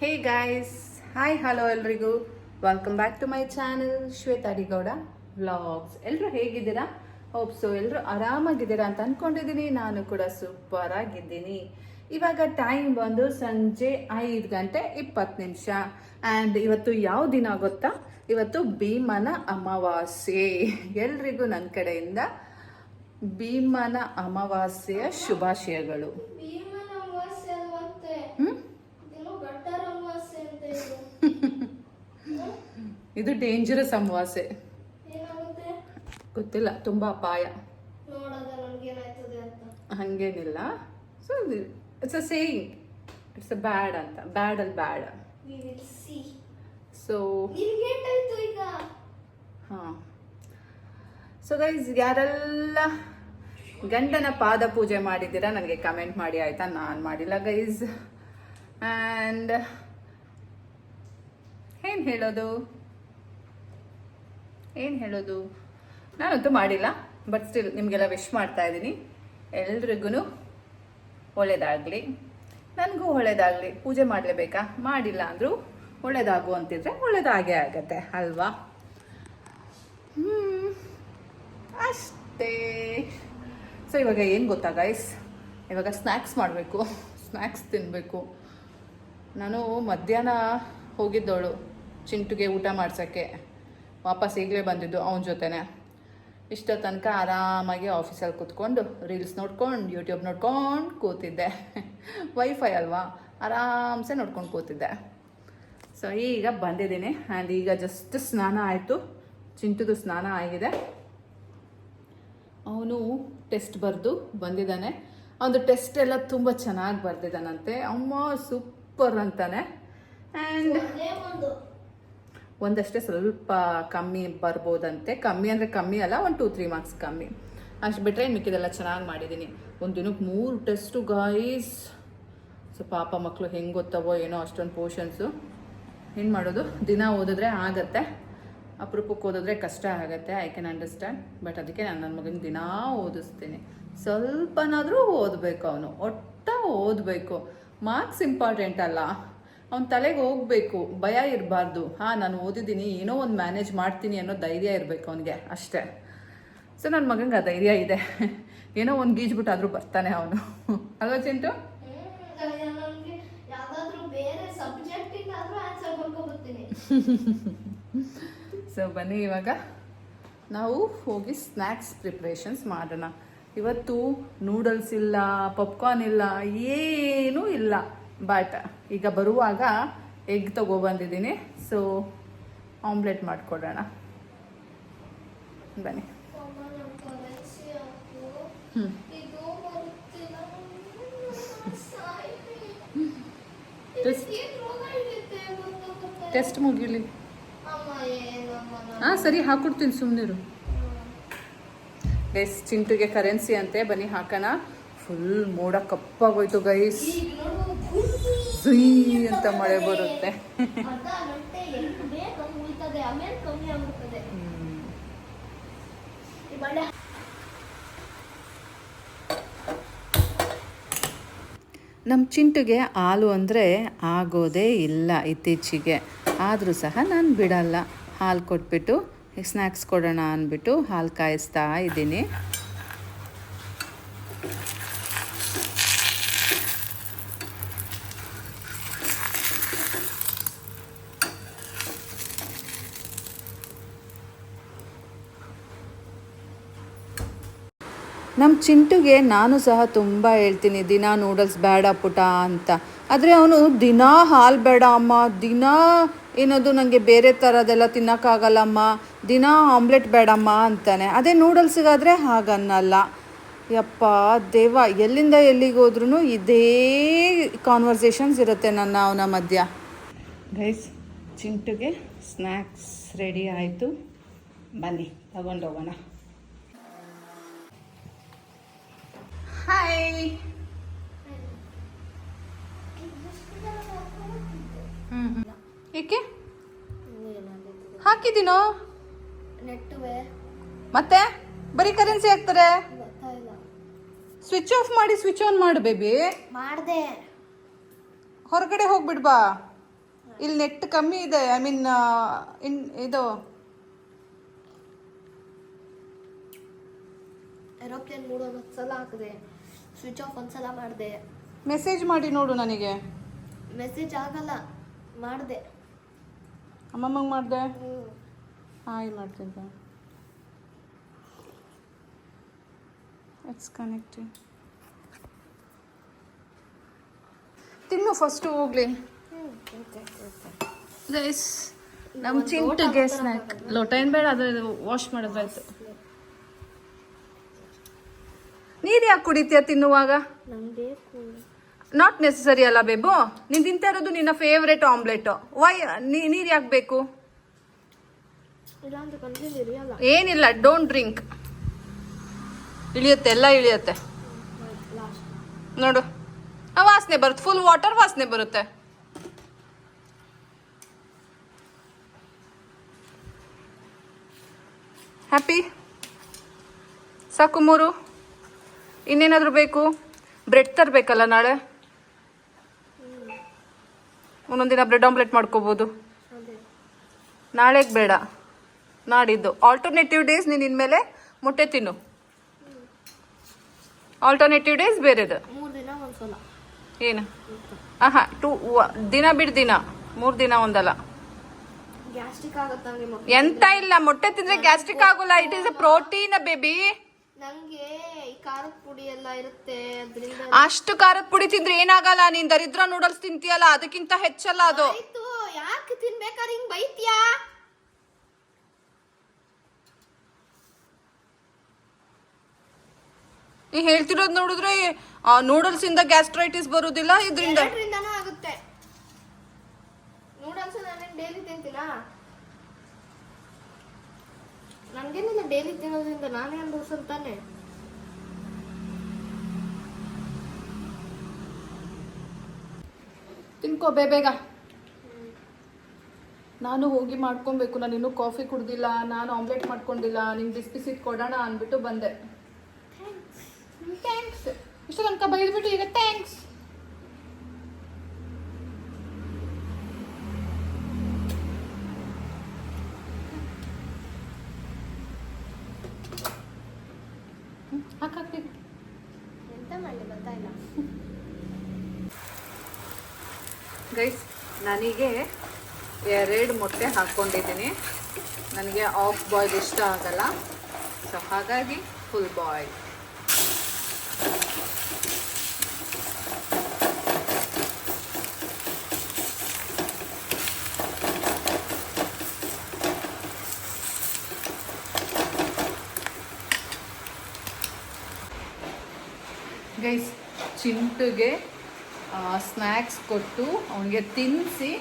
ಹೇ guys hi hello ಎಲ್ರಿಗೂ. Welcome back to my channel Shweta Adigowda. Vlogs ಎಲ್ಲರೂ ಹೇಗಿದ್ದೀರಾ? Hope so ಎಲ್ಲರೂ ಆರಾಮಾಗಿದ್ದೀರಾ ಅಂತ ಅನ್ಕೊಂಡಿದ್ದೀನಿ. ನಾನು ಕೂಡ ಸೂಪರ್ ಆಗಿದ್ದೀನಿ. ಇವಾಗ ಟೈಮ್ ಬಂದು ಸಂಜೆ ಐದು ಗಂಟೆ ಇಪ್ಪತ್ತು ನಿಮಿಷ. ಆ್ಯಂಡ್ ಇವತ್ತು ಯಾವ ದಿನ ಗೊತ್ತಾ? ಇವತ್ತು ಭೀಮನ ಅಮಾವಾಸ್ಯೆ. ಎಲ್ರಿಗೂ ನನ್ನ ಕಡೆಯಿಂದ ಭೀಮನ ಅಮಾವಾಸ್ಯೆಯ ಶುಭಾಶಯಗಳು ಭೀಮನ ಅಮಾವಾಸ್ಯೆ ಅದು ಮತ್ತೆ ಹ್ಮ್ ಇದೇನೋ ಗಟ್ಟರ ಅಮಾವಾಸ್ಯೆ ಅಂತ ಇದು ಇದು ಡೇಂಜರಸ್ ಅಮಾವಾಸ್ಯೆ. ಗೊತ್ತಿಲ್ಲ ತುಂಬ ಅಪಾಯ. ಹಂಗೇನಿಲ್ಲ. So it's a saying it's a bad ಅಂತ. ಬ್ಯಾಡ್ ಅಲ್ಲಿ ಬ್ಯಾಡ್ ಸಿ ಹಾಂ. ಸೊ ಗೈಸ್ ಯಾರೆಲ್ಲ ಗಂಡನ ಪಾದ ಪೂಜೆ ಮಾಡಿದ್ದೀರಾ ನನಗೆ ಕಮೆಂಟ್ ಮಾಡಿ ಆಯಿತಾ? ನಾನು ಮಾಡಿಲ್ಲ ಗೈಸ್ ಆ್ಯಂಡ್ ಏನು ಹೇಳೋದು? ಏನು ಹೇಳೋದು? ನಾನಂತೂ ಮಾಡಿಲ್ಲ ಬಟ್ ಸ್ಟಿಲ್ ನಿಮಗೆಲ್ಲ ವಿಶ್ ಮಾಡ್ತಾ ಇದ್ದೀನಿ. ಎಲ್ರಿಗೂ ಒಳ್ಳೆಯದಾಗಲಿ ನನಗೂ ಒಳ್ಳೆಯದಾಗಲಿ ಪೂಜೆ ಮಾಡಲೇಬೇಕಾ? ಮಾಡಿಲ್ಲ ಅಂದರೂ ಒಳ್ಳೆಯದಾಗು ಅಂತಿದ್ರೆ ಒಳ್ಳೇದಾಗೇ ಆಗತ್ತೆ, ಅಲ್ವಾ. ಅಷ್ಟೇ. ಸೊ ಇವಾಗ ಏನು ಗೊತ್ತಾ ಗೈಸ್ ಇವಾಗ ಸ್ನ್ಯಾಕ್ಸ್ ಮಾಡಬೇಕು. ಸ್ನ್ಯಾಕ್ಸ್ ತಿನ್ನಬೇಕು ನಾನು ಮಧ್ಯಾಹ್ನ ಹೋಗಿದ್ದವಳು ಚಿಂಟುಗೆ ಊಟ ಮಾಡ್ಸೋಕ್ಕೆ. ವಾಪಸ್ ಈಗಲೇ ಬಂದಿದ್ದು ಅವನ ಜೊತೆನೆ. ಇಷ್ಟ ತನಕ ಆರಾಮಾಗಿ ಆಫೀಸಲ್ಲಿ ಕೂತ್ಕೊಂಡು ರೀಲ್ಸ್ ನೋಡ್ಕೊಂಡು, ಯೂಟ್ಯೂಬ್ ನೋಡ್ಕೊಂಡು ಕೂತಿದ್ದೆ. ವೈಫೈ ಅಲ್ವಾ? ಆರಾಮ್ಸೆ ನೋಡ್ಕೊಂಡು ಕೂತಿದ್ದೆ. ಸೊ ಈಗ ಬಂದಿದ್ದೀನಿ. ಆ್ಯಂಡ್ ಈಗ ಜಸ್ಟ್ ಸ್ನಾನ ಆಯಿತು. ಚಿಂಟುದು ಸ್ನಾನ ಆಗಿದೆ. ಅವನು ಟೆಸ್ಟ್ ಬರೆದು ಬಂದಿದ್ದಾನೆ. ಅವನು ಟೆಸ್ಟ್ ಎಲ್ಲ ತುಂಬ ಚೆನ್ನಾಗಿ ಬರೆದಿದ್ದಾನಂತೆ. ಅಮ್ಮ ಸೂಪರ್ ಅಂತಾನೆ. ಆ್ಯಂಡ್ ಒಂದಷ್ಟೇ ಸ್ವಲ್ಪ ಕಮ್ಮಿ ಬರ್ಬೋದಂತೆ. ಕಮ್ಮಿ ಅಂದರೆ ಕಮ್ಮಿ ಅಲ್ಲ, ಒಂದು ಟೂ ತ್ರೀ ಮಾರ್ಕ್ಸ್ ಕಮ್ಮಿ. ಅಷ್ಟು ಬಿಟ್ಟರೆ ಇನ್ನು ಮಿಕ್ಕಿದೆಲ್ಲ ಚೆನ್ನಾಗಿ ಮಾಡಿದ್ದೀನಿ ಒಂದು ದಿನಕ್ಕೆ ಮೂರು ಟೆಸ್ಟು ಗಾಯ್ಸ್ ಸೊ ಪಾಪ ಮಕ್ಕಳು ಹೆಂಗೆ ಗೊತ್ತವೋ ಏನೋ ಅಷ್ಟೊಂದು ಪೋರ್ಷನ್ಸು ಏನು ಮಾಡೋದು? ದಿನ ಓದಿದ್ರೆ ಆಗತ್ತೆ. ಅಪರೂಪಕ್ಕೆ ಓದಿದ್ರೆ ಕಷ್ಟ ಆಗುತ್ತೆ ಐ ಕ್ಯಾನ್ ಅಂಡರ್ಸ್ಟ್ಯಾಂಡ್ ಬಟ್ ಅದಕ್ಕೆ ನಾನು ನನ್ನ ಮಗನ ದಿನ ಓದಿಸ್ತೀನಿ. ಸ್ವಲ್ಪನಾದರೂ ಓದಬೇಕು ಅವನು. ಒಟ್ಟ ಓದಬೇಕು. ಮಾರ್ಕ್ಸ್ ಇಂಪಾರ್ಟೆಂಟ್ ಅಲ್ಲ. ಅವ್ನ ತಲೆಗೆ ಹೋಗಬೇಕು, ಭಯ ಇರಬಾರ್ದು. ಹಾಂ, ನಾನು ಓದಿದ್ದೀನಿ, ಏನೋ ಒಂದು ಮ್ಯಾನೇಜ್ ಮಾಡ್ತೀನಿ ಅನ್ನೋ ಧೈರ್ಯ ಇರಬೇಕು ಅವನಿಗೆ, ಅಷ್ಟೇ. ಸೊ ನನ್ನ ಮಗಂಗೆ ಆ ಧೈರ್ಯ ಇದೆ. ಏನೋ ಒಂದು ಗೀಜ್ಬಿಟ್ಟಾದರೂ ಬರ್ತಾನೆ ಅವನು. ಅಲ್ವಾ ಚಿಂಟು? ಸೊ ಬನ್ನಿ ಇವಾಗ. ನಾವು ಹೋಗಿ ಸ್ನ್ಯಾಕ್ಸ್ ಪ್ರಿಪ್ರೇಷನ್ಸ್ ಮಾಡೋಣ. ಇವತ್ತು ನೂಡಲ್ಸ್ ಇಲ್ಲ ಪಾಪ್ಕಾರ್ನ್ ಇಲ್ಲ, ಏನೂ ಇಲ್ಲ. ಬಟ್ ಈಗ ಬರುವಾಗ ಎಗ್ ತಗೊಬಂದಿದ್ದೀನಿ ಸೊ ಆಮ್ಲೆಟ್ ಮಾಡಿಕೊಡೋಣ ಬನ್ನಿ. ಹ್ಞೂ. ಟೆಸ್ಟ್? ಟೆಸ್ಟ್ ಮುಗಿಲಿ ಹಾಂ, ಸರಿ ಹಾಕ್ಕೊಡ್ತೀನಿ ಸುಮ್ಮನಿರು. ಗೈಸ್ ಚಿಂಟುಗೆ ಕರೆನ್ಸಿ ಅಂತೆ ಬನ್ನಿ, ಹಾಕೋಣ ಫುಲ್ ಮೋಡ ಕಪ್ಪಾಗೋಯ್ತು ಗೈಸ್ ಝುಯ್ ಅಂತ ಮಳೆ ಬರುತ್ತೆ. ನಮ್ಮ ಚಿಂಟುಗೆ ಹಾಲು ಅಂದರೆ ಆಗೋದೇ ಇಲ್ಲ ಇತ್ತೀಚೆಗೆ. ಆದರೂ ಸಹ ನಾನು ಬಿಡಲ್ಲ. ಹಾಲು ಕೊಟ್ಬಿಟ್ಟು ಸ್ನ್ಯಾಕ್ಸ್ ಕೊಡೋಣ ಅಂದ್ಬಿಟ್ಟು ಹಾಲು ಕಾಯಿಸ್ತಾ ಇದ್ದೀನಿ. ನಮ್ಮ ಚಿಂಟುಗೆ ನಾನು ಸಹ ತುಂಬ ಹೇಳ್ತೀನಿ, ದಿನ ನೂಡಲ್ಸ್ ಬೇಡ ಪುಟ ಅಂತ. ಆದರೆ ಅವನು, ದಿನ ಹಾಲು ಬೇಡ ಅಮ್ಮ, ದಿನ ಏನದು ನನಗೆ ಬೇರೆ ಥರದೆಲ್ಲ ತಿನ್ನೋಕ್ಕಾಗಲ್ಲಮ್ಮ, ದಿನ ಆಮ್ಲೆಟ್ ಬೇಡಮ್ಮ ಅಂತಾನೆ. ಅದೇ ನೂಡಲ್ಸ್ಗಾದರೆ ಹಾಗನ್ನಲ್ಲ. ಯಪ್ಪ ದೇವ ಎಲ್ಲಿಂದ ಎಲ್ಲಿಗೆ ಹೋದ್ರೂ ಇದೇ ಕಾನ್ವರ್ಸೇಷನ್ಸ್ ಇರುತ್ತೆ ನನ್ನ ಅವನ ಮಧ್ಯ. ಗೈಸ್ ಚಿಂಟುಗೆ ಸ್ನ್ಯಾಕ್ಸ್ ರೆಡಿ ಆಯಿತು. ಬನ್ನಿ, ತಗೊಂಡೋಗೋಣ. ಹಾಯ್ ಏಕೆ? ಹಾಕಿದ್ದೀನೋ? ಮತ್ತೆ? ಬರೀ ಕರೆನ್ಸಿ ಹಾಕ್ತಾರೆ? ಸ್ವಿಚ್ ಆಫ್ ಮಾಡಿ ಸ್ವಿಚ್ ಆನ್ ಮಾಡು ಬೇಬಿ ಮಾಡಿದೆ. ಹೊರಗಡೆ ಹೋಗ್ಬಿಡ್ಬಾ ಇಲ್ಲಿ ನೆಟ್ ಕಮ್ಮಿ ಇದೆ. ಐ ಮೀನ್ ಇನ್ ಇದು. ಏರೋಪ್ಲೇನ್ ಮೂಡ್ ಸಲ ಹಾಕಿದೆ ಸ್ವಿಚ್ ಆಫ್ ಒಂದ್ಸಲ ಮಾಡಿದೆ. ಮೆಸೇಜ್ ಮಾಡಿ ನೋಡು ನನಗೆ. ಮೆಸೇಜ್ ಆಗಲ್ಲ ಮಾಡಿದೆ. ಅಮ್ಮಮ್ಮಂಗೆ ಮಾಡಿದೆ? ಹಾಯ್ ಮಾಡ್ತಿದ್ದೆ. ಇಟ್ಸ್ ಕನೆಕ್ಟಿಂಗ್ ತಿನ್ನು ಫಸ್ಟು ಹೋಗ್ಲಿ. ನಮ್ಮ ಚಿಂಟಿಗೆ ಸ್ನ್ಯಾಕ್ ಲೋಟ ಏನು ಬೇಡ ಅದು ವಾಶ್ ಮಾಡಿದ್ರಾಯ್ತು ನೀರು ಯಾಕೆ ಕುಡಿತೀಯ ತಿನ್ನುವಾಗ? ನಾಟ್ ನೆಸಸರಿ ಅಲ್ಲ ಬೇಬು. ನೀನು ತಿಂತಾ ಇರೋದು ನಿನ್ನ ಫೇವ್ರೇಟ್ ಆಮ್ಲೆಟ್ ವೈ ನೀರು ಯಾಕೆ ಬೇಕು? ಏನಿಲ್ಲ ಡೋಂಟ್ ಡ್ರಿಂಕ್ ಇಳಿಯುತ್ತೆ ಎಲ್ಲ ಇಳಿಯುತ್ತೆ. ನೋಡು. ಆ ವಾಸನೆ ಬರುತ್ತೆ ಫುಲ್ ವಾಟರ್ ವಾಸನೆ ಬರುತ್ತೆ. ಹ್ಯಾಪಿ ಸಾಕು ಮೂರು. ಇನ್ನೇನಾದರೂ ಬೇಕು? ಬ್ರೆಡ್ ತರಬೇಕಲ್ಲ ನಾಳೆ? ಒಂದೊಂದಿನ ಬ್ರೆಡ್ ಆಮ್ಲೆಟ್ ಮಾಡ್ಕೋಬೋದು. ನಾಳೆಗೆ ಬೇಡ. ನಾಡಿದ್ದು. ಆಲ್ಟರ್ನೇಟಿವ್ ಡೇಸ್ ನೀನು ಇನ್ಮೇಲೆ ಮೊಟ್ಟೆ ತಿನ್ನು. ಆಲ್ಟರ್ನೇಟಿವ್ ಡೇಸ್ ಬೇರೆದು. ಏನು? ಆಹಾ ಟೂ ದಿನ ಬಿಡ್ ದಿನ. ಮೂರು ದಿನ ಒಂದಲ್ಲ. ಎಂತ ಇಲ್ಲ ಮೊಟ್ಟೆ ತಿಂದ್ರೆ ಗ್ಯಾಸ್ಟ್ರಿಕ್ ಆಗೋಲ್ಲ. It is a protein baby ಖಾರದ ಪುಡಿ ಎಲ್ಲ ಇರುತ್ತೆ ಅದರಿಂದ ಅಷ್ಟು ಖಾರದ ಪುಡಿ ತಿಂದ್ರೆ ಏನಾಗಲ್ಲ ನೀನ್ ದರಿದ್ರ ನೂಡಲ್ಸ್ ತಿಂತೀಯಲ್ಲ ಅದಕ್ಕಿಂತ ಹೆಚ್ಚಲ್ಲ ಅದು. ಆಯ್ತು ಯಾಕೆ ತಿನ್ಬೇಕಾದ್ರೆ ಹಿಂಗ್ ಬೈತ್ಯಾ? ನೀ ಹೇಳ್ತಿರೋದು ನೋಡಿದ್ರೆ ನೂಡಲ್ಸ್ ಇಂದ ಗ್ಯಾಸ್ಟ್ರೈಟಿಸ್ ಬರುದಿಲ್ಲ ಇದರಿಂದ. ಎರಡರಿಂದನೂ ಆಗುತ್ತೆ. ನೂಡಲ್ಸ್ ನಾನು ಡೈಲಿ ತಿಂತೀನಾ? ನನ್ಗೇನಿಲ್ಲ ಡೈಲಿ ತಿನ್ನೋದ್ರಿಂದ ನಾನೇ ತಿನ್ಕೋ ಬೇ ಬೇಗ. ನಾನು ಹೋಗಿ ಮಾಡ್ಕೊಬೇಕು. ನಾನು ಇನ್ನೂ ಕಾಫಿ ಕುಡ್ದಿಲ್ಲ ನಾನು ಆಮ್ಲೆಟ್ ಮಾಡ್ಕೊಂಡಿಲ್ಲ. ನಿಂಗೆ ಬಿಸಿ ಕೊಡೋಣ ಅಂದ್ಬಿಟ್ಟು ಬಂದೆ. ಥ್ಯಾಂಕ್ಸ್ ಇಷ್ಟು ತನಕ ಬೈದ್ಬಿಟ್ಟು ಈಗ ಥ್ಯಾಂಕ್ಸ್ ಹಾಕಾಕ್ಬೇಕು ಎಂತ ಮಾಡಲಿ ಗೊತ್ತಾಯಿಲ್ಲ ಗೈಸ್ ನನಗೆ ಎರಡು ಮೊಟ್ಟೆ ಹಾಕ್ಕೊಂಡಿದ್ದೀನಿ. ನನಗೆ ಆಫ್ ಬಾಯ್ಲ್ ಇಷ್ಟ ಆಗಲ್ಲ. ಸೊ ಹಾಗಾಗಿ ಫುಲ್ ಬಾಯ್ಲ್ ಗೈಸ್ ಚಿಂಟುಗೆ ಸ್ನ್ಯಾಕ್ಸ್ ಕೊಟ್ಟು ಅವನಿಗೆ ತಿನ್ನಿಸಿ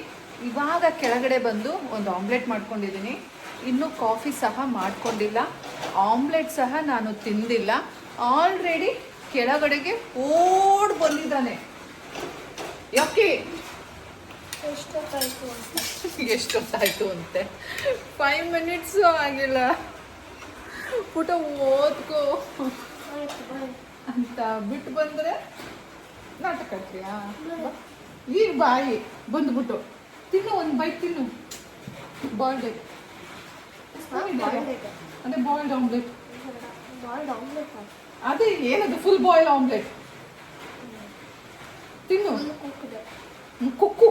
ಇವಾಗ ಕೆಳಗಡೆ ಬಂದು ಒಂದು ಆಮ್ಲೆಟ್ ಮಾಡ್ಕೊಂಡಿದ್ದೀನಿ. ಇನ್ನೂ ಕಾಫಿ ಸಹ ಮಾಡ್ಕೊಂಡಿಲ್ಲ. ಆಮ್ಲೆಟ್ ಸಹ ನಾನು ತಿಂದಿಲ್ಲ. ಆಲ್ರೆಡಿ ಕೆಳಗಡೆಗೆ ಓಡ್ ಬಂದಿದ್ದಾನೆ. ಯಾಕೆ? ಎಷ್ಟೊತ್ತಾಯ್ತು ಅಂತ. ಎಷ್ಟೊತ್ತಾಯ್ತು ಅಂತೆ? ಫೈವ್ ಮಿನಿಟ್ಸು ಆಗಿಲ್ಲ. ಪುಟ ಓದ್ಕೋ. ಅಂತ ಬಿಟ್ಟು ಬಂದ್ರೆ ನಾಟಕ ಈಗ ಬಾಯಿ ಬಂದ್ಬಿಟ್ಟು. ತಿನ್ನು ಒಂದು ಬೈಟ್ ತಿನ್ನು. ಬಾಯ್ಲ್ಡ್ ಎಗ್ ಅದೇ ಬಾಯ್ಲ್ಡ್ ಆಮ್ಲೆಟ್ ಅದೇ ಏನದು? ಫುಲ್ ಬಾಯ್ಲ್ ಆಮ್ಲೆಟ್ ತಿನ್ನು. ಕುಕ್ಕು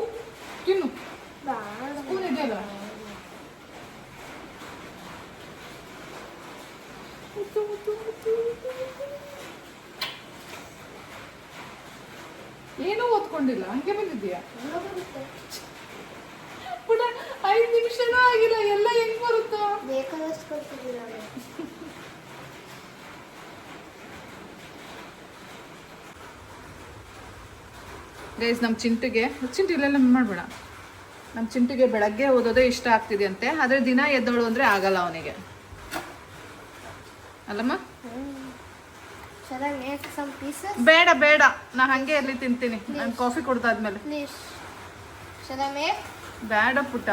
ತಿನ್ನು. ಸ್ಪೂನ್ ಇದೆಯಲ್ಲ? ಏನೂ ಓದ್ಕೊಂಡಿಲ್ಲ. ಹಂಗೆ ಬಂದಿದ್ದೀಯಾ? ಎಲ್ಲ ಪುಟ ಐದು ನಿಮಿಷನೂ ಆಗಿಲ್ಲ ಎಲ್ಲ ಹೆಂಗ್ ಬರುತ್ತೋ? ಬೇಕಾದಷ್ಟು ಕೊಡ್ತಿದ್ದೀರ ಗೈಸ್ ನಮ್ಮ ಚಿಂಟಿಗೆ ಚಿಂಟು ಇಲ್ಲೆಲ್ಲ ಮಾಡಬೇಡ. ನಮ್ಮ ಚಿಂಟಿಗೆ ಬೆಳಗ್ಗೆ ಓದೋದೇ ಇಷ್ಟ ಆಗ್ತಿದೆಯಂತೆ ಆದರೆ ದಿನ ಎದ್ದೋಳು ಅಂದರೆ ಆಗಲ್ಲ ಅವನಿಗೆ. ಅಲ್ಲಮ್ಮ? ಬೇಡ ಬೇಡ. ನಾ ಹಂಗೆ ಇರ್ಲಿ ತಿಂತೀನಿ. ನಾನು ಕಾಫಿ ಕೊಡ್ದಾದ್ಮೇಲೆ. ಬೇಡ ಪುಟ.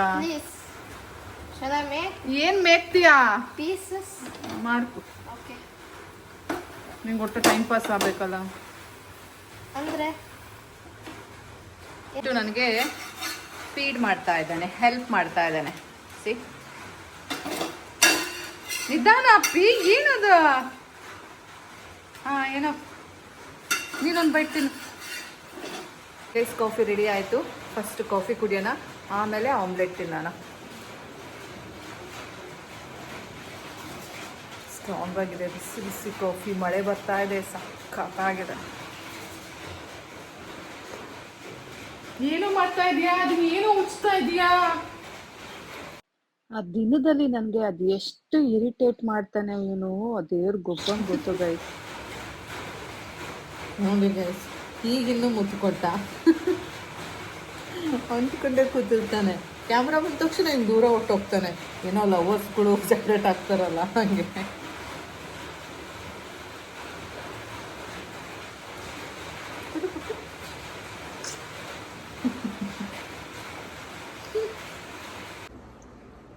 ಏನ್ ಮೇಗ್ತೀಯಾ pieces? ಮಾಡ್ಕು. Okay. ನಿಂಗೆ ಒಟ್ಟು ಟೈಮ್ ಪಾಸ್ ಆಗ್ಬೇಕಲ್ಲ. ಅಂದ್ರೆ? ಇದು ನನಗೆ ಫೀಡ್ ಮಾಡ್ತಾ ಇದ್ದಾನೆ ಹೆಲ್ಪ್ ಮಾಡ್ತಾ ಇದ್ದಾನೆ. ಸಿ ನಿಧಾನ ಅಪ್ಪಿ ಏನದು? ಹಾ ಏನೋ. ನೀನೊಂದು ಬೈಟ್ ತಿನ್ನು. ಕಾಫಿ ರೆಡಿ ಆಯಿತು. ಫಸ್ಟ್ ಕಾಫಿ ಕುಡಿಯೋಣ. ಆಮೇಲೆ ಆಮ್ಲೆಟ್ ತಿನ್ನೋಣ. ಸ್ಟ್ರಾಂಗ್ ಆಗಿದೆ ಬಿಸಿ ಬಿಸಿ ಕಾಫಿ ಮಳೆ ಬರ್ತಾ ಇದೆ ಸಖತ್ತಾಗಿದೆ. ಏನು ಮಾಡ್ತಾ ಇದೀಯಾ? ಅದನ್ನ ಏನು ಉಚ್ತಾ ಇದೀಯಾ? ಆ ದಿನದಲ್ಲಿ ನನಗೆ ಅದು ಎಷ್ಟು ಇರಿಟೇಟ್ ಮಾಡ್ತಾನೆ ಏನು ದೇವ್ರ ಗೊಬ್ಬನ್ ಗೊತ್ತು ಗೈಸ್ ನೋಡಿ ಗೈಸ್ ಈಗಿನ್ನೂ ಮುತ್ತು ಕೊಟ್ಟ ಅಂದ್ಕೊಂಡೇ ಕೂತಿರ್ತಾನೆ. ಕ್ಯಾಮ್ರಾ ಬಂದ ತಕ್ಷಣ ಹಿಂಗೆ ದೂರ ಹೊಟ್ಟೋಗ್ತಾನೆ ಏನೋ ಲವರ್ಸ್ಗಳು ಸಪ್ರೇಟ್ ಆಗ್ತಾರಲ್ಲ ಹಾಗೆ.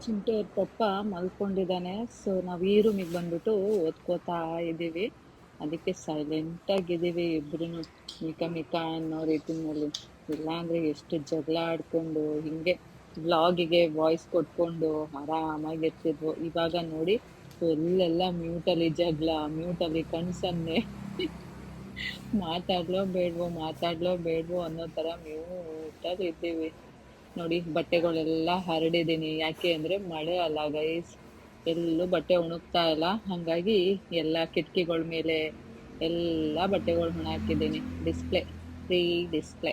ಚಿಂಟೆ ಪಪ್ಪ ಮಲ್ಕೊಂಡಿದ್ದಾನೆ. ಸೊ ನಾವು ಈ ರೂಮಿಗೆ ಬಂದ್ಬಿಟ್ಟು ಓದ್ಕೋತಾ ಇದ್ದೀವಿ ಅದಕ್ಕೆ ಸೈಲೆಂಟಾಗಿದ್ದೀವಿ ಇಬ್ಬರೂ ಮಿಕ ಮಿಕ ಅನ್ನೋ ರೀತಿನಲ್ಲಿ. ಇಲ್ಲಾಂದರೆ ಎಷ್ಟು ಜಗಳ ಆಡ್ಕೊಂಡು ಹಿಂಗೆ ವ್ಲಾಗಿಗೆ ವಾಯ್ಸ್ ಕೊಟ್ಕೊಂಡು ಆರಾಮಾಗಿ ಇರ್ತಿದ್ವು ಇವಾಗ ನೋಡಿ ಎಲ್ಲೆಲ್ಲ ಮ್ಯೂಟಲ್ಲಿ ಜಗಳ ಮ್ಯೂಟಲ್ಲಿ ಕಣ್ಸನ್ನೆ. ಮಾತಾಡ್ಲೋ ಬೇಡ್ವೋ ಮಾತಾಡ್ಲೋ ಬೇಡ್ವೋ ಅನ್ನೋ ಥರ ಮ್ಯೂಟಲ್ಲಿ ಇದ್ದೀವಿ. ನೋಡಿ ಬಟ್ಟೆಗಳೆಲ್ಲ ಹರಡಿದ್ದೀನಿ. ಯಾಕೆ ಅಂದರೆ ಮಳೆ ಅಲ್ಲ ಗೈಸ್ ಎಲ್ಲೂ ಬಟ್ಟೆ ಒಣಗ್ತಾ ಇಲ್ಲ. ಹಾಗಾಗಿ ಎಲ್ಲ ಕಿಟಕಿಗಳ ಮೇಲೆ ಎಲ್ಲ ಬಟ್ಟೆಗಳು ಒಣ ಹಾಕಿದ್ದೀನಿ ಡಿಸ್ಪ್ಲೇ ಫ್ರೀ ಡಿಸ್ಪ್ಲೇ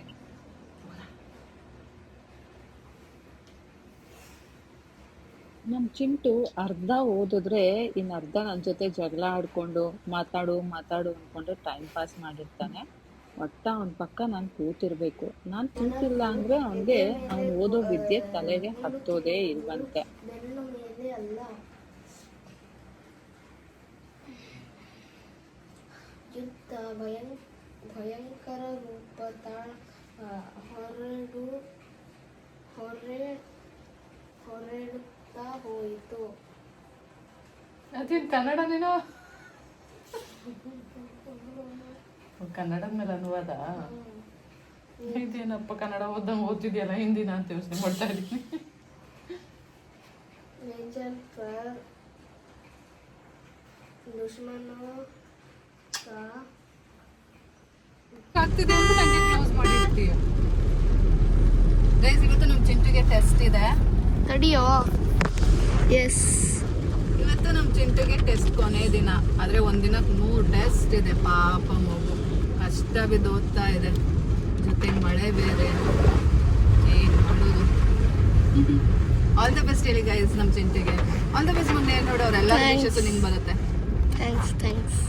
ನಮ್ಮ ಚಿಂಟು ಅರ್ಧ ಓದಿದ್ರೆ ಇನ್ನು ಅರ್ಧ ನನ್ನ ಜೊತೆ ಜಗಳ ಆಡ್ಕೊಂಡು ಮಾತಾಡು ಮಾತಾಡು ಅಂದ್ಕೊಂಡು ಟೈಮ್ ಪಾಸ್ ಮಾಡಿರ್ತಾನೆ. ಒಟ್ಟ ಅವನ ಪಕ್ಕ ನಾನು ಕೂತಿರ್ಬೇಕು. ನಾನು ಕೂತಿಲ್ಲ ಅಂದ್ರೆ ಅವನಿಗೆ ಅವ್ನು ಓದೋ ವಿದ್ಯೆ ತಲೆಗೆ ಹತ್ತೋದೇ ಇಲ್ವಂತೆ. ಭಯಂಕರ ರೂಪ ಹೊರಡು ಹೊರಡು ಹೊರೆ ಹೊರಡುತ್ತಾ ಹೋಯಿತು ಅದೇನು ಕನ್ನಡನೇನೋ ಕನ್ನಡದ ಮೇಲೆ ಅನುವಾದ ಇದೇನಪ್ಪ ಕನ್ನಡ ಓದಂಗೆ ಓದ್ತಿದ್ಯಲ್ಲ ಹಿಂದಿನ ಅಂತ ಯೋಚನೆ ಮಾಡ್ತಾ ಇದ್ದೀನಿ मेजर पर दुश्मनों का ಆಗ್ತಿದೆ ಅಂತ ನನಗೆ ಕ್ಲೋಸ್ ಮಾಡಿರ್ತೀಯ ಗೈಸ್ ಇವತ್ತು ನಮ್ಮ ಚಿಂಟುಗೆ ಟೆಸ್ಟ್ ಇದೆ ತಡಿಯೋ ಎಸ್ ಇವತ್ತು ನಮ್ಮ ಚಿಂಟುಗೆ ಟೆಸ್ಟ್ ಕೊನೆ ದಿನ. ಆದರೆ ಒಂದಿನಕ್ಕೆ ಮೂರು ಟೆಸ್ಟ್ ಇದೆ. ಪಾಪ ಮಗು. ಕಷ್ಟ ಬಿದ್ದು ಓದ್ತಾ ಇದೆ. ಜೊತೆಗೆ ಮಳೆ ಬೇರೆ. ಏನು ಮಾಡೋದು? ಆಲ್ ದ ಬೆಸ್ಟ್ ಹೇಳಿ ಗೈಸ್ ನಮ್ಮ ಚಿಂಟಿಗೆ. ಆಲ್ ದ ಬೆಸ್ಟ್ ಮುಂದೆ ನೋಡು ಅವರೆಲ್ಲ. ವಿಷಯಸು ನಿಂಗೆ ಬರುತ್ತೆ. ಥ್ಯಾಂಕ್ಸ್ ಥ್ಯಾಂಕ್ಸ್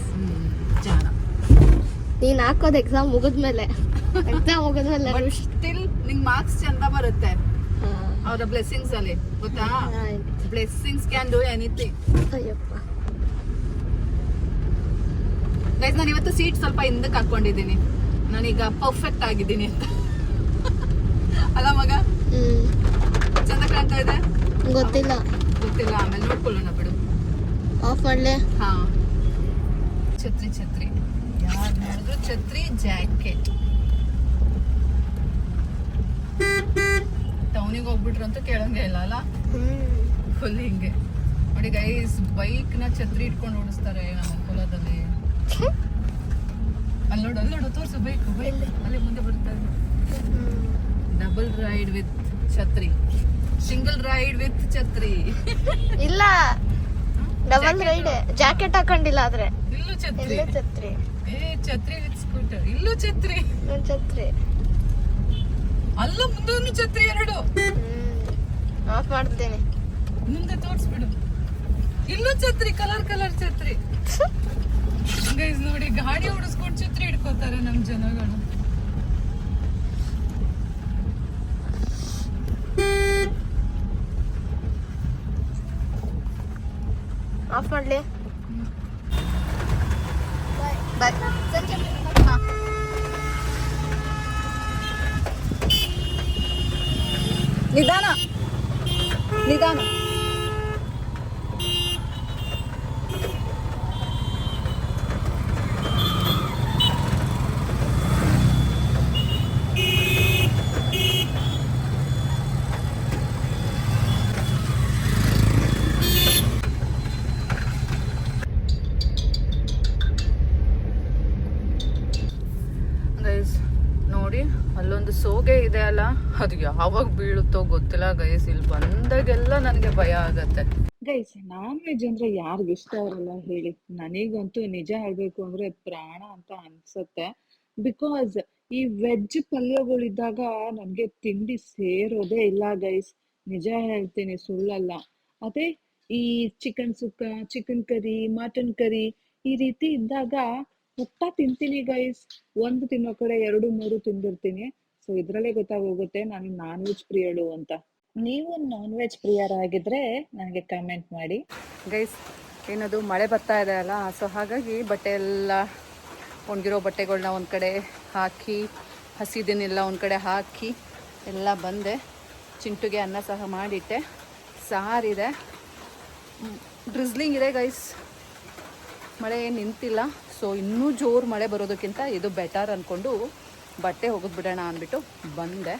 ಜಾನ ನೀನು ಹಾಕೋದು ಎಕ್ಸಾಮ್ ಮುಗಿದ್ಮೇಲೆ. ಎಕ್ಸಾಮ್ ಮುಗಿದ್ಮೇಲೆ ಮೇಲೆ ಸ್ಟಿಲ್ ನಿಂಗೆ ಮಾರ್ಕ್ಸ್ ಚಂದ ಬರುತ್ತೆ. ಅವರ ಬ್ಲೆಸ್ಸಿಂಗ್ಸ್ ಅಲ್ಲಿ ಗೊತ್ತಾ? Blessings can do anything Ayyappa. Guys ನಾನು ಇವತ್ತು ಸೀಟ್ ಸ್ವಲ್ಪ ಹಿಂದಕ್ಕೆ ಹಾಕೊಂಡಿದ್ದೀನಿ. ನಾನೀಗ ಪರ್ಫೆಕ್ಟ್ ಆಗಿದ್ದೀನಿ ಅಂತ. ಅಲ್ಲ ಮಗ? ಚಂದ ಕಾಣ್ತಾ ಇದೆ? ಗೊತ್ತಿಲ್ಲ. ಗೊತ್ತಿಲ್ಲ ಆಮೇಲೆ ನೋಡ್ಕೊಳ್ಳೋಣ ಬಿಡು. ಆಫ್ ಮಾಡ್ಲೆ? ಹಾ. ಛತ್ರಿ ಛತ್ರಿ. ಯಾರು ನೋಡಿದ್ರು ಛತ್ರಿ ಜಾಕೆಟ್ ಟೌನಿಗೆ ಹೋಗ್ಬಿಟ್ರು ಅಂತ ಕೇಳಂಗೆ ಇಲ್ಲ ಅಲ್ಲ? ಹ್ಮ್. ಫುಲ್ ಹಿಂಗೆ. ನೋಡಿ ಗೈಸ್ ಬೈಕ್ನ ಛತ್ರಿ ಇಟ್ಕೊಂಡು ಓಡಿಸ್ತಾರೆ ನಮ್ಮ ಕೊಲದಲ್ಲಿ ಅಲ್ಲಿ ನೋಡು ಅಲ್ಲಿ ನೋಡು ತೋರ್ಸು ಬೈಕ್ ಬೈಕ್ ಅಲ್ಲಿ ಮುಂದೆ ಬರ್ತಾರೆ ಡಬಲ್ ರೈಡ್ ವಿತ್ ಛತ್ರಿ. ಸಿಂಗಲ್ ರೈಡ್ ವಿತ್ ಛತ್ರಿ. ಇಲ್ಲ. ಡಬಲ್ ರೈಡ್ ಜಾಕೆಟ್ ಹಾಕೊಂಡಿಲ್ಲ ಆದ್ರೆ. ಇಲ್ಲೂ ಛತ್ರಿ. ಛತ್ರಿ. ಏ ಛತ್ರಿ ವಿತ್ ಸ್ಕೂಟರ್ ಇಲ್ಲೂ ಛತ್ರಿ. ಛತ್ರಿ. ಅಲ್ಲೂ ಮುಂದೂ ಛತ್ರಿ ಎರಡು. ಆಫ್ ಮಾಡ್ತೀನಿ. ಮುಂದೆ ತೋರಿಸ್ಬಿಡು. ಇಲ್ಲೂ ಛತ್ರಿ ಕಲರ್ ಕಲರ್ ಛತ್ರಿ. ಗೈಸ್ ನೋಡಿ ಗಾಡಿ ಓಡಿಸ್ಕೊಂಡು ಛತ್ರಿ ಹಿಡ್ಕೋತಾರೆ ನಮ್ ಜನಗಳು. ಆಫ್ ಮಾಡ್ಲಿ. ಬಾಯ್ ನಿಧಾನ. ಅಲ್ಲ? ಅದು ಯಾವಾಗ ಬೀಳುತ್ತೋ ಗೊತ್ತಿಲ್ಲ ಗೈಸ್ ಇಲ್ಲಿ ಬಂದಾಗೆಲ್ಲ ನನಗೆ ಭಯ ಆಗತ್ತೆ. ಗೈಸ್ ನಾನ್ ವೆಜ್ ಅಂದ್ರೆ ಯಾರಿಗ ಇಷ್ಟ ಇರಲ್ಲ ಹೇಳಿ. ನನಗಂತೂ ನಿಜ ಹೇಳ್ಬೇಕು ಅಂದ್ರೆ ಪ್ರಾಣ ಅಂತ ಅನ್ಸತ್ತೆ. ಬಿಕಾಸ್ ಈ ವೆಜ್ ಪಲ್ಯಗಳಿದ್ದಾಗ ನನಗೆ ತಿಂಡಿ ಸೇರೋದೇ ಇಲ್ಲ ಗೈಸ್ ನಿಜ ಹೇಳ್ತೀನಿ, ಸುಳ್ಳಲ್ಲ. ಅದೇ ಈ chicken sukka chicken curry mutton curry ಈ ರೀತಿ ಇದ್ದಾಗ ಊಟ ತಿಂತೀನಿ ಗೈಸ್ ಒಂದು ತಿನ್ನೋ ಕಡೆ ಎರಡು, ಮೂರು ತಿಂದಿರ್ತೀನಿ. ಸೊ ಇದ್ರಲ್ಲೇ ಗೊತ್ತಾಗೋಗುತ್ತೆ ನಾನು ನಾನ್ ವೆಜ್ ಪ್ರಿಯಳು ಅಂತ. ನೀವು ನಾನ್ ವೆಜ್ ಪ್ರಿಯರಾಗಿದ್ರೆ ನನಗೆ ಕಮೆಂಟ್ ಮಾಡಿ. ಗೈಸ್ ಏನದು, ಮಳೆ ಬರ್ತಾ ಇದೆ ಅಲ್ಲ? ಸೊ ಹಾಗಾಗಿ ಬಟ್ಟೆ ಎಲ್ಲ ಒಣಗಿರೋ ಬಟ್ಟೆಗಳನ್ನ ಒಂದು ಕಡೆ ಹಾಕಿ, ಹಸಿದನ್ನೆಲ್ಲ ಒಂದು ಕಡೆ ಹಾಕಿ ಎಲ್ಲ ಬಂದೆ. ಚಿಂಟುಗೆ ಅನ್ನ ಸಹ ಮಾಡಿಟ್ಟೆ. ಸಾರಿದೆ ಡ್ರಿಸ್ಲಿಂಗ್ ಇದೆ ಗೈಸ್ ಮಳೆ ನಿಂತಿಲ್ಲ. ಸೊ ಇನ್ನೂ ಜೋರು ಮಳೆ ಬರೋದಕ್ಕಿಂತ ಇದು ಬೆಟರ್ ಅಂದ್ಕೊಂಡು ಬಟ್ಟೆ ಹೋಗೋದು ಬಿಡೋಣ ಅಂದ್ಬಿಟ್ಟು ಬಂದೆ.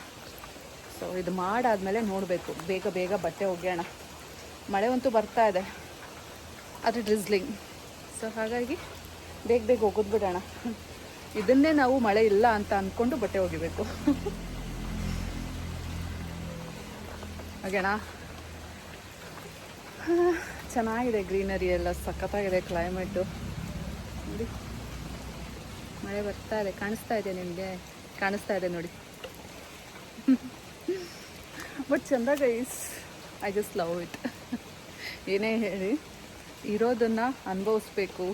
ಸೊ ಇದು ಮಾಡಾದ್ಮೇಲೆ ನೋಡಬೇಕು. ಬೇಗ ಬೇಗ ಬಟ್ಟೆ ಒಗೆಯೋಣ. ಮಳೆ ಅಂತೂ ಬರ್ತಾ ಇದೆ. ಅದು ಡ್ರಿಸ್ಲಿಂಗ್ ಸೊ ಹಾಗಾಗಿ ಬೇಗ ಬೇಗ ಒಗೆದು ಬಿಡೋಣ. ಇದನ್ನೇ ನಾವು ಮಳೆ ಇಲ್ಲ ಅಂತ ಅಂದ್ಕೊಂಡು ಬಟ್ಟೆ ಒಗಿಬೇಕು. ಹಾಗೆಣ ಚೆನ್ನಾಗಿದೆ ಗ್ರೀನರಿ ಎಲ್ಲ. ಸಖತ್ತಾಗಿದೆ ಕ್ಲೈಮೇಟು ನೋಡಿ. ಮಳೆ ಬರ್ತಾ ಇದೆ. ಕಾಣಿಸ್ತಾ ಇದೆ ನಿಮಗೆ? ಕಾಣಿಸ್ತಾ ಇದೆ ನೋಡಿ. ಬಟ್ ಚಂದ guys I just love it ಏನೇ ಹೇಳಿ, ಇರೋದನ್ನು ಅನುಭವಿಸ್ಬೇಕು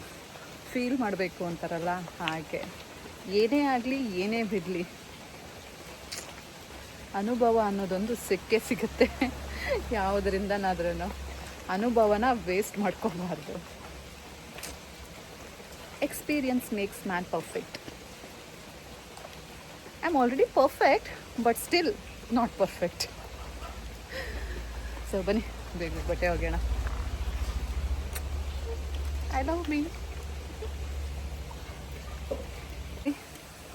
ಫೀಲ್ ಮಾಡಬೇಕು ಅಂತಾರಲ್ಲ ಹಾಗೆ. ಏನೇ ಆಗಲಿ, ಏನೇ ಬಿಡಲಿ. ಅನುಭವ ಅನ್ನೋದೊಂದು ಸಿಕ್ಕೇ ಸಿಗುತ್ತೆ. ಯಾವುದರಿಂದನಾದ್ರೂ ಅನುಭವನ ವೇಸ್ಟ್ ಮಾಡ್ಕೋಬಾರ್ದು experience makes man perfect I am already perfect but still not perfect so ಬನ್ನಿ, ಬೇಗ ಬಟ್ಟೆ ಹೋಗೋಣ ಐ ಲವ್ ಮೀ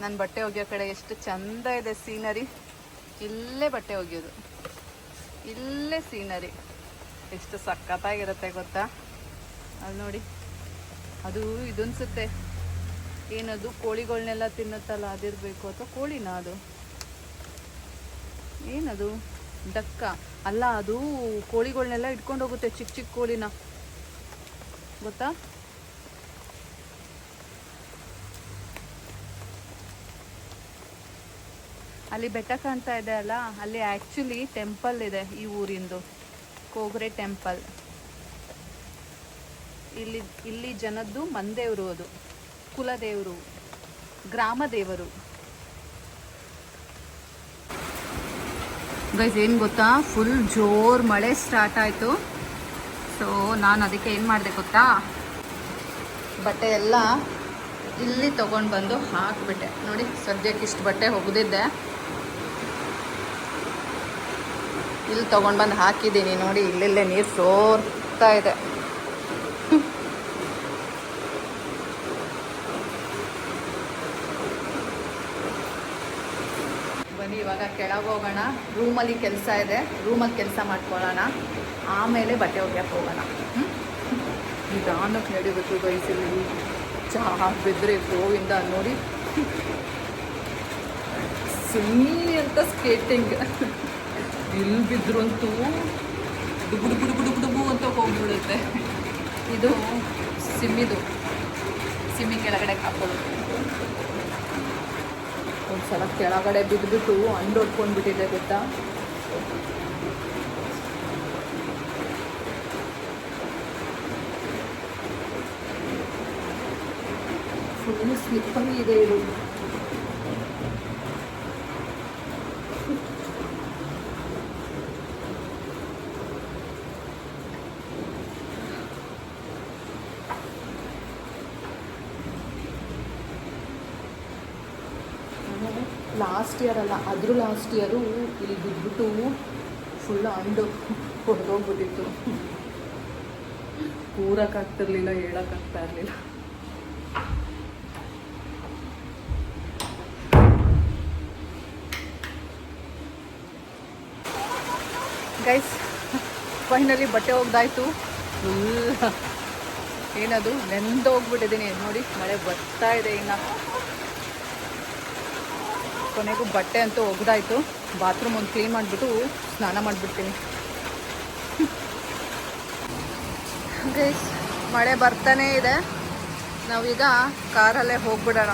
ನನ್ನ ಬಟ್ಟೆ ಒಗೆಯೋ ಕಡೆ ಎಷ್ಟು ಚಂದ ಇದೆ ಸೀನರಿ. ಇಲ್ಲೇ ಬಟ್ಟೆ ಒಗೆಯೋದು. ಇಲ್ಲೇ ಸೀನರಿ. ಎಷ್ಟು ಸಖತ್ತಾಗಿರುತ್ತೆ ಗೊತ್ತಾ? ಅಲ್ಲಿ ನೋಡಿ. ಅದು ಇದನ್ಸುತ್ತೆ. ಏನದು? ಕೋಳಿಗಳನ್ನೆಲ್ಲ ತಿನ್ನುತ್ತಲ್ಲ, ಅದಿರಬೇಕು. ಅಥವಾ ಕೋಳಿನ ಅದು? ಏನದು? ಡಕ್ಕ. ಅಲ್ಲ, ಅದು ಕೋಳಿಗಳನ್ನೆಲ್ಲ ಇಟ್ಕೊಂಡು ಹೋಗುತ್ತೆ ಚಿಕ್ಕ ಚಿಕ್ಕ ಕೋಳಿನ. ಗೊತ್ತಾ? ಅಲ್ಲಿ ಬೆಟ್ಟ ಕಾಣ್ತಾ ಇದೆ ಅಲ್ಲ? ಅಲ್ಲಿ ಆ್ಯಕ್ಚುಲಿ ಟೆಂಪಲ್ ಇದೆ ಈ ಊರಿಂದು. ಕೋಗ್ರೆ ಟೆಂಪಲ್ ಇಲ್ಲಿ ಇಲ್ಲಿ ಜನದ್ದು ಮಂದೇವರು ಅದು, ಕುಲದೇವರು ಗ್ರಾಮ ದೇವರು ಗೈಸ್ ಏನು ಗೊತ್ತಾ? ಫುಲ್ ಜೋರ್ ಮಳೆ ಸ್ಟಾರ್ಟ್ ಆಯಿತು. ಸೊ ನಾನು ಅದಕ್ಕೆ ಏನು ಮಾಡಿದೆ ಗೊತ್ತಾ? ಬಟ್ಟೆ ಎಲ್ಲ ಇಲ್ಲಿ ತಗೊಂಡು ಬಂದು ಹಾಕಿಬಿಟ್ಟೆ. ನೋಡಿ, ಸದ್ಯಕ್ಕೆ ಇಷ್ಟು ಬಟ್ಟೆ ಒಗೆದಿದ್ದೆ. ಇಲ್ಲಿ ತಗೊಂಡು ಬಂದು ಹಾಕಿದ್ದೀನಿ. ನೋಡಿ, ಇಲ್ಲಿಲ್ಲೇ ನೀರು ಸೋರ್ತಾ ಇದೆ ಬನ್ನಿ ಕೆಳಗೆ ಹೋಗೋಣ. ರೂಮಲ್ಲಿ ಕೆಲಸ ಇದೆ. ರೂಮಲ್ಲಿ ಕೆಲಸ ಮಾಡ್ಕೊಳ್ಳೋಣ. ಆಮೇಲೆ ಬಟ್ಟೆ ಒಗೆಯಕ್ಕೆ ಹೋಗೋಣ? ನಿಧಾನಕ್ಕೆ ನಡಿಬೇಕು ಬಯಸಿಲ್ಲ ಚಹಾ ಬಿದ್ದರೆ ಗೋವಿಂದ ನೋಡಿ. ಸುಮ್ಮನೆ ಅಂತ ಸ್ಕೇಟಿಂಗ್ ಇಲ್ಲಿ ಬಿದ್ರಂತೂ ಡುಬು ಡುಬು ಡುಬು ಅಂತ ಹೋಗ್ಬಿಡುತ್ತೆ. ಇದು ಸಿಮ್ಮಿದು. ಸಿಮ್ಮಿ ಕೆಳಗಡೆ ಹಾಕೊಳ್ಳೋದು ಒಂದ್ಸಲ ಕೆಳಗಡೆ ಬಿದ್ದುಬಿಟ್ಟು ಹಣ್ಣು ಹೊಡ್ಕೊಂಡ್ಬಿಟ್ಟಿದೆ ಗೊತ್ತಾ? ಫುಲ್ ಸ್ಲಿಪ್ಪಲ್ಲಿ ಇದೆ ಇದು ಲಾಸ್ಟ್ ಇಯರ್ ಅಲ್ಲ ಅದ್ರ ಲಾಸ್ಟ್ ಇಯರು ಇಲ್ಲಿ ಬಿದ್ದುಬಿಟ್ಟು ಫುಲ್ ಅಂಡು ಹೊಡೆದೋಗ್ಬಿಟ್ಟಿತ್ತು ಕೂರಕ್ಕಾಗ್ತಿರ್ಲಿಲ್ಲ ಹೇಳೋಕ್ಕಾಗ್ತಾ ಇರಲಿಲ್ಲ. ಗೈಸ್ ಫೈನಲಿ ಬಟ್ಟೆ ಒಗ್ದಾಯ್ತು. ಫುಲ್ ಏನದು ನೆಂದು ಹೋಗ್ಬಿಟ್ಟಿದ್ದೀನಿ ನೋಡಿ, ಮಳೆ ಬರ್ತಾ ಇದೆ ಇನ್ನು. ಕೊನೆಗೂ ಬಟ್ಟೆ ಅಂತೂ ಒಗ್ದಾಯ್ತು. ಬಾತ್ರೂಮ್ ಒಂದು ಕ್ಲೀನ್ ಮಾಡಿಬಿಟ್ಟು ಸ್ನಾನ ಮಾಡಿಬಿಡ್ತೀನಿ. ಗೈಸ್ ಮಳೆ ಬರ್ತಾನೇ ಇದೆ. ನಾವೀಗ ಕಾರಲ್ಲೇ ಹೋಗ್ಬಿಡೋಣ.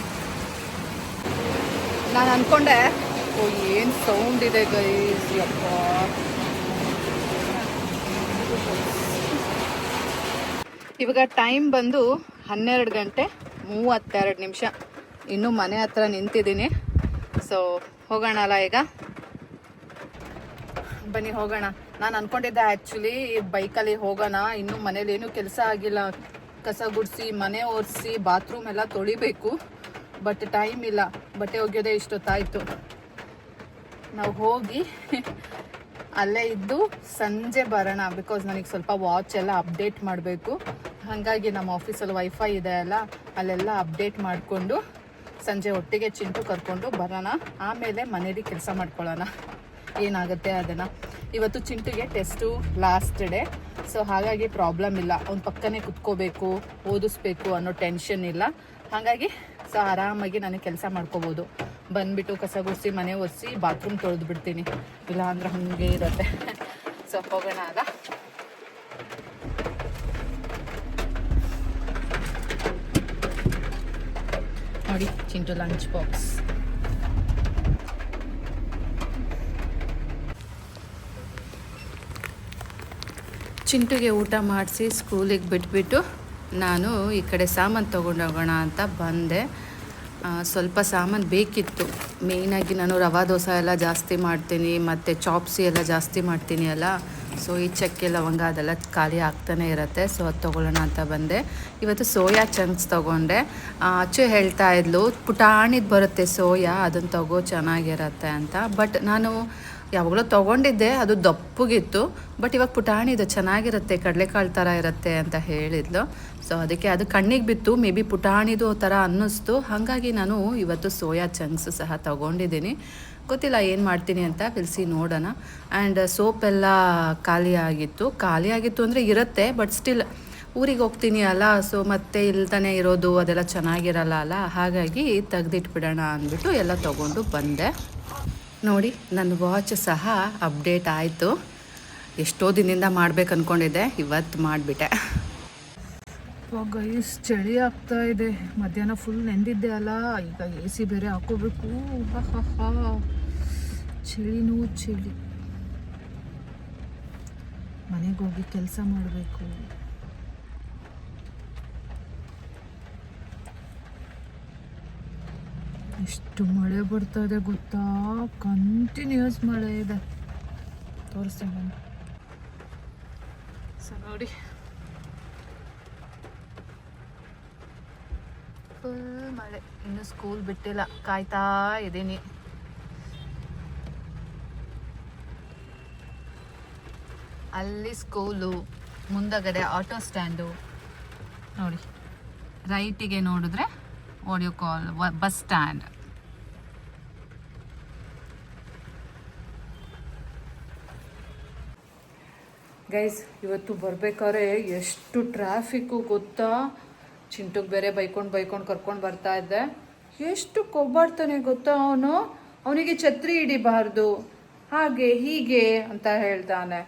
ನಾನು ಅಂದ್ಕೊಂಡೆ ಓ, ಏನು ಸೌಂಡ್ ಇದೆ ಗೈಸ್ ಯಪ್ಪ. ಇವಾಗ ಟೈಮ್ ಬಂದು ಹನ್ನೆರಡು ಗಂಟೆ ಮೂವತ್ತೆರಡು ನಿಮಿಷ. ಇನ್ನೂ ಮನೆ ಹತ್ರ ನಿಂತಿದ್ದೀನಿ. ಸೊ ಹೋಗೋಣ ಅಲ್ಲ ಈಗ? ಬನ್ನಿ, ಹೋಗೋಣ. ನಾನು ಅನ್ಕೊಂಡಿದ್ದೆ ಆ್ಯಕ್ಚುಲಿ ಬೈಕಲ್ಲಿ ಹೋಗೋಣ. ಇನ್ನು ಮನೇಲಿ ಏನೂ ಕೆಲಸ ಆಗಿಲ್ಲ. ಕಸ ಗುಡಿಸಿ, ಮನೆ ಒರೆಸಿ ಬಾತ್ರೂಮ್ ಎಲ್ಲ ತೊಳಿಬೇಕು. ಬಟ್ ಟೈಮ್ ಇಲ್ಲ. ಬಟ್ಟೆ ಒಗೆಯೋದೇ ಇಷ್ಟೊತ್ತಾಯಿತು. ನಾವು ಹೋಗಿ ಅಲ್ಲೇ ಇದ್ದು ಸಂಜೆ ಬರೋಣ. ಬಿಕಾಸ್ ನನಗೆ ಸ್ವಲ್ಪ ವಾಚ್ ಎಲ್ಲ ಅಪ್ಡೇಟ್ ಮಾಡಬೇಕು. ಹಾಗಾಗಿ ನಮ್ಮ ಆಫೀಸಲ್ಲಿ ವೈಫೈ ಇದೆ ಅಲ್ಲ. ಅಲ್ಲೆಲ್ಲ ಅಪ್ಡೇಟ್ ಮಾಡಿಕೊಂಡು ಸಂಜೆ ಒಟ್ಟಿಗೆ ಚಿಂಟು ಕರ್ಕೊಂಡು ಬರೋಣ. ಆಮೇಲೆ ಮನೇಲಿ ಕೆಲಸ ಮಾಡ್ಕೊಳ್ಳೋಣ. ಏನಾಗುತ್ತೆ ಅದನ್ನು. ಇವತ್ತು ಚಿಂಟುಗೆ ಟೆಸ್ಟು ಲಾಸ್ಟ್ ಡೇ ಸೊ ಹಾಗಾಗಿ ಪ್ರಾಬ್ಲಮ್ ಇಲ್ಲ. ಅವ್ನು ಪಕ್ಕನೇ ಕುತ್ಕೋಬೇಕು, ಓದಿಸ್ಬೇಕು ಅನ್ನೋ ಟೆನ್ಷನ್ ಇಲ್ಲ. ಹಾಗಾಗಿ ಸೊ ಆರಾಮಾಗಿ ನಾನು ಕೆಲಸ ಮಾಡ್ಕೋಬೋದು. ಬಂದ್ಬಿಟ್ಟು ಕಸ ಗುಡಿಸಿ, ಮನೆ ಒರೆಸಿ ಬಾತ್ರೂಮ್ ತೊಳೆದು ಬಿಡ್ತೀನಿ ಇಲ್ಲ ಅಂದ್ರೆ ಹಾಗೆ ಇರುತ್ತೆ. ಸೊ ಹೋಗೋಣ ಆಗ. ನೋಡಿ ಚಿಂಟು ಲಂಚ್ ಬಾಕ್ಸ್ ಚಿಂಟುಗೆ ಊಟ ಮಾಡಿಸಿ ಸ್ಕೂಲಿಗೆ ಬಿಟ್ಬಿಟ್ಟು ನಾನು ಈ ಕಡೆ ಸಾಮಾನು ತೊಗೊಂಡೋಗೋಣ ಅಂತ ಬಂದೆ. ಸ್ವಲ್ಪ ಸಾಮಾನು ಬೇಕಿತ್ತು. ಮೇಯ್ನಾಗಿ ನಾನು ರವಾ ದೋಸೆ ಎಲ್ಲ ಜಾಸ್ತಿ ಮಾಡ್ತೀನಿ, ಮತ್ತು ಚಾಪ್ಸಿ ಎಲ್ಲ ಜಾಸ್ತಿ ಮಾಡ್ತೀನಿ ಅಲ್ಲ. ಸೊ ಈ ಚಕ್ಕೆ, ಲವಂಗ ಅದೆಲ್ಲ ಖಾಲಿ ಆಗ್ತಾನೆ ಇರುತ್ತೆ. ಸೊ ಅದು ತೊಗೊಳ್ಳೋಣ ಅಂತ ಬಂದೆ. ಇವತ್ತು ಸೋಯಾ ಚಂಕ್ಸ್ ತೊಗೊಂಡೆ. ಅಚ್ಚು ಹೇಳ್ತಾ ಇದ್ಲು, ಪುಟಾಣಿದು ಬರುತ್ತೆ ಸೋಯಾ ಅದನ್ನು ತಗೋ ಚೆನ್ನಾಗಿರತ್ತೆ ಅಂತ. ಬಟ್ ನಾನು ಯಾವಾಗಲೂ ತೊಗೊಂಡಿದ್ದೆ, ಅದು ದಪ್ಪಗಿತ್ತು. ಬಟ್ ಇವಾಗ ಪುಟಾಣಿ ಇದು ಚೆನ್ನಾಗಿರುತ್ತೆ, ಕಡಲೆಕಾಳು ಥರ ಇರುತ್ತೆ ಅಂತ ಹೇಳಿದ್ಲು. ಸೊ ಅದಕ್ಕೆ ಅದು ಕಣ್ಣಿಗೆ ಬಿತ್ತು, ಮೇ ಬಿ ಪುಟಾಣಿದು ಥರ ಅನ್ನಿಸ್ತು. ಹಾಗಾಗಿ ನಾನು ಇವತ್ತು ಸೋಯಾ ಚಂಕ್ಸ್ ಸಹ ತೊಗೊಂಡಿದ್ದೀನಿ. ಗೊತ್ತಿಲ್ಲ ಏನು ಮಾಡ್ತೀನಿ ಅಂತ ಬಿಡಿಸಿ ನೋಡೋಣ. ಆ್ಯಂಡ್ ಸೋಪ್ ಎಲ್ಲ ಖಾಲಿ ಆಗಿತ್ತು. ಖಾಲಿ ಆಗಿತ್ತು ಅಂದರೆ ಇರುತ್ತೆ ಬಟ್ ಸ್ಟಿಲ್ ಊರಿಗೆ ಹೋಗ್ತೀನಿ ಅಲ್ಲ ಸೊ ಮತ್ತೆ ಇಲ್ತಾನೆ ಇರೋದು, ಅದೆಲ್ಲ ಚೆನ್ನಾಗಿರಲ್ಲ ಅಲ್ಲ, ಹಾಗಾಗಿ ತೆಗ್ದಿಟ್ಬಿಡೋಣ ಅಂದ್ಬಿಟ್ಟು ಎಲ್ಲ ತೊಗೊಂಡು ಬಂದೆ. ನೋಡಿ, ನನ್ನ ವಾಚ್ ಸಹ ಅಪ್ಡೇಟ್ ಆಯಿತು. ಎಷ್ಟೋ ದಿನದಿಂದ ಮಾಡ್ಬೇಕು ಅಂದ್ಕೊಂಡಿದ್ದೆ ಇವತ್ತು ಮಾಡಿಬಿಟ್ಟೆ. ಗೈಸ್ ಚಳಿ ಆಗ್ತಾ ಇದೆ. ಮಧ್ಯಾಹ್ನ ಫುಲ್ ನೆಂದಿದ್ದೆ ಅಲ್ಲ, ಈಗ ಎ ಸಿ ಬೇರೆ ಹಾಕೋಬೇಕು. ಚಳಿನೂ ಚಳಿ. ಮನೆಗೆ ಹೋಗಿ ಕೆಲಸ ಮಾಡಬೇಕು. ಎಷ್ಟು ಮಳೆ ಬರ್ತಾ ಇದೆ ಗೊತ್ತಾ? ಕಂಟಿನ್ಯೂಸ್ ಮಳೆ ಇದೆ. ತೋರಿಸ್ತೀನಿ ನಾನು ನೋಡಿ. ಫುಲ್ ಮಳೆ. ಇನ್ನು ಸ್ಕೂಲ್ ಬಿಟ್ಟಿಲ್ಲ. ಕಾಯ್ತಾ ಇದ್ದೀನಿ ಅಲ್ಲಿ ಸ್ಕೂಲು, ಮುಂದಗಡೆ ಆಟೋ ಸ್ಟ್ಯಾಂಡು. ನೋಡಿ, ರೈಟಿಗೆ ನೋಡಿದ್ರೆ audio call bus stand. Guys, ಇವತ್ತು ಬರಬೇಕಾದ್ರೆ ಎಷ್ಟು ಟ್ರಾಫಿಕ್ಕು ಗೊತ್ತಾ? ಚಿಂಟುಗೆ ಬೇರೆ ಬೈಕೊಂಡು ಬೈಕೊಂಡು ಕರ್ಕೊಂಡು ಬರ್ತಾ ಇದ್ದೆ. ಎಷ್ಟು ಕೊಬ್ಬಾಡ್ತಾನೆ ಗೊತ್ತಾ ಅವನು? ಅವನಿಗೆ ಛತ್ರಿ ಹಿಡಿಬಾರ್ದು. ಹಾಗೆ ಹೀಗೆ ಅಂತ ಹೇಳ್ತಾನೆ.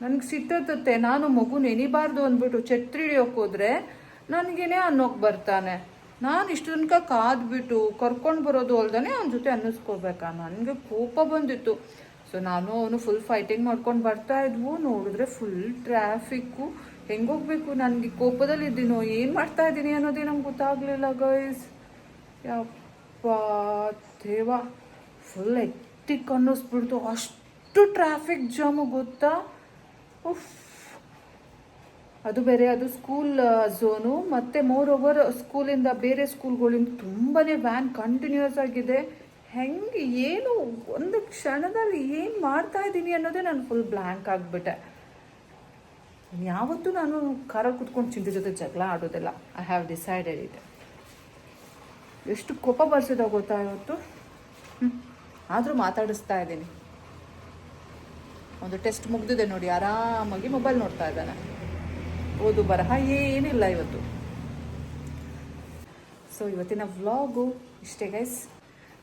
ನನಗೆ ಸಿಟ್ಟತ್ತೆ ನಾನು ಮಗು ನೆನಿಬಾರ್ದು ಅಂದ್ಬಿಟ್ಟು ಛತ್ರಿ ಹಿಡಿಯೋಕೆ ಹೋದ್ರೆ ನನಗೇನೆ ಅನ್ನೋಕೆ ಬರ್ತಾನೆ. ನಾನು ಇಷ್ಟು ತನಕ ಕಾದ್ಬಿಟ್ಟು ಕರ್ಕೊಂಡು ಬರೋದು ಅಲ್ದೇ ಅವನ ಜೊತೆ ಅನ್ನಿಸ್ಕೋಬೇಕಾ ನನಗೆ ಕೋಪ ಬಂದಿತ್ತು. ಸೊ ನಾನು ಅವನು ಫುಲ್ ಫೈಟಿಂಗ್ ಮಾಡ್ಕೊಂಡು ಬರ್ತಾ ಇದ್ವು. ನೋಡಿದ್ರೆ ಫುಲ್ ಟ್ರಾಫಿಕ್ಕು ಹೆಂಗೋಗ್ಬೇಕು ನನಗೆ? ಕೋಪದಲ್ಲಿ ಇದ್ದೀನೋ ಏನು ಮಾಡ್ತಾ ಇದ್ದೀನಿ ಅನ್ನೋದೇ ನಂಗೆ ಗೊತ್ತಾಗಲಿಲ್ಲ ಗೈಸ್ ಯಪ್ಪ, ದೇವ. ಫುಲ್ ಎಟ್ಟಿಕ್ ಅನ್ನಿಸ್ಬಿಡ್ತು. ಅಷ್ಟು ಟ್ರಾಫಿಕ್ ಜಾಮು ಗೊತ್ತಾ? ಉಫ್. ಅದು ಬೇರೆ, ಅದು ಸ್ಕೂಲ್ ಝೋನು ಮತ್ತು ಮೋರ್ ಓವರ್ ಸ್ಕೂಲಿಂದ ಬೇರೆ ಸ್ಕೂಲ್ಗಳಿಂದ ತುಂಬಾ ವ್ಯಾನ್ ಕಂಟಿನ್ಯೂಸ್ ಆಗಿದೆ. ಹೆಂಗೆ, ಏನು, ಒಂದು ಕ್ಷಣದಲ್ಲಿ ಏನು ಮಾಡ್ತಾ ಇದ್ದೀನಿ ಅನ್ನೋದೇ ನಾನು ಫುಲ್ ಬ್ಲ್ಯಾಂಕ್ ಆಗಿಬಿಟ್ಟೆ. ಯಾವತ್ತೂ ನಾನು ಕಾರಲ್ಲಿ ಕುತ್ಕೊಂಡು ಚಿಂತೆ ಜೊತೆ ಜಗಳ ಆಡೋದಿಲ್ಲ. ಐ ಹ್ಯಾವ್ ಡಿಸೈಡೆಡ್ ಇಟ್ ಎಷ್ಟು ಕೋಪ ಬರ್ಸಿದ ಗೊತ್ತಾ ಇವತ್ತು? ಆದರೂ ಮಾತಾಡಿಸ್ತಾ ಇದ್ದೀನಿ. ಒಂದು ಟೆಸ್ಟ್ ಮುಗ್ದಿದೆ ನೋಡಿ, ಆರಾಮಾಗಿ ಮೊಬೈಲ್ ನೋಡ್ತಾ ಇದ್ದಾನೆ. ಓದು ಬರಹ ಏನಿಲ್ಲ ಇವತ್ತು. ಸೊ ಇವತ್ತಿನ ವ್ಲಾಗು ಇಷ್ಟೇ ಗೈಸ್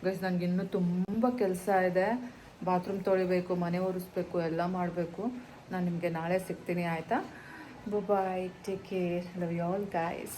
ಗೈಸ್ ನನಗೆ ಇನ್ನೂ ತುಂಬ ಕೆಲಸ ಇದೆ. ಬಾತ್ರೂಮ್ ತೊಳಿಬೇಕು, ಮನೆ ಒರೆಸ್ಬೇಕು, ಎಲ್ಲ ಮಾಡಬೇಕು. ನಾನು ನಿಮಗೆ ನಾಳೆ ಸಿಗ್ತೀನಿ, ಆಯಿತಾ? Bye take care love you all guys